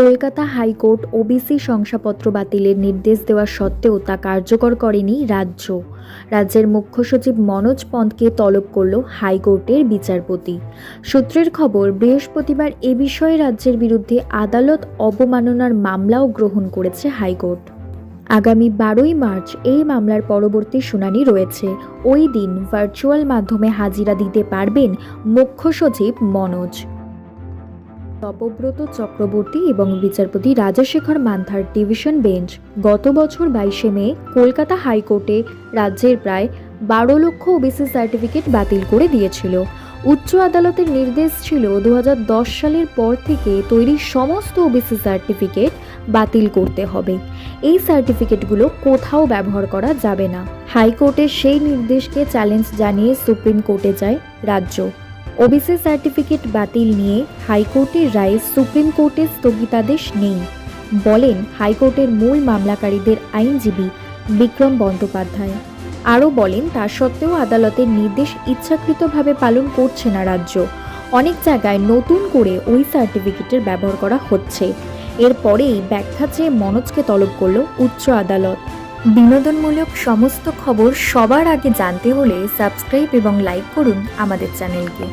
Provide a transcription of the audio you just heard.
Kolkata high court OBC শংসাপত্র বাতিলের নির্দেশ দেওয়া সত্ত্বেও তা কার্যকর করেনি রাজ্য। রাজ্যের মুখ্য সচিব মনোজ পন্তকে তলব করল হাইকোর্টের বিচারপতি। সূত্রের খবর, বৃহস্পতিবার এ বিষয়ে রাজ্যের বিরুদ্ধে আদালত অবমাননার মামলাও গ্রহণ করেছে হাইকোর্ট। আগামী বারোই মার্চ এই মামলার পরবর্তী শুনানি রয়েছে। ওই দিন ভার্চুয়াল মাধ্যমে হাজিরা দিতে পারবেন মুখ্য সচিব মনোজ। তপব্রত চক্রবর্তী এবং বিচারপতি রাজাশেখর মান্থার ডিভিশন বেঞ্চ গত বছর বাইশে মে কলকাতা হাইকোর্টে রাজ্যের প্রায় বারো লক্ষ ওবিসি সার্টিফিকেট বাতিল করে দিয়েছিল। উচ্চ আদালতের নির্দেশ ছিল দু হাজার দশ সালের পর থেকে তৈরি সমস্ত ওবিসি সার্টিফিকেট বাতিল করতে হবে। এই সার্টিফিকেটগুলো কোথাও ব্যবহার করা যাবে না। হাইকোর্টের সেই নির্দেশকে চ্যালেঞ্জ জানিয়ে সুপ্রিম কোর্টে যায় রাজ্য। ওবিসি সার্টিফিকেট বাতিল নিয়ে হাইকোর্টের রায়ে সুপ্রিম কোর্টের স্থগিতাদেশ নেই। বলেন হাইকোর্টের মূল মামলাকারীদের আইনজীবী বিক্রম বন্দ্যোপাধ্যায়। আরও বলেন তা সত্ত্বেও আদালতের নির্দেশ ইচ্ছাকৃতভাবে পালন করছে না রাজ্য। অনেক জায়গায় নতুন করে ওই সার্টিফিকেটের ব্যবহার করা হচ্ছে। এরপরেই ব্যাখ্যা চেয়ে মনোজকে তলব করল উচ্চ আদালত। বিনোদনমূলক সমস্ত খবর সবার আগে জানতে হলে সাবস্ক্রাইব এবং লাইক করুন আমাদের চ্যানেলকে।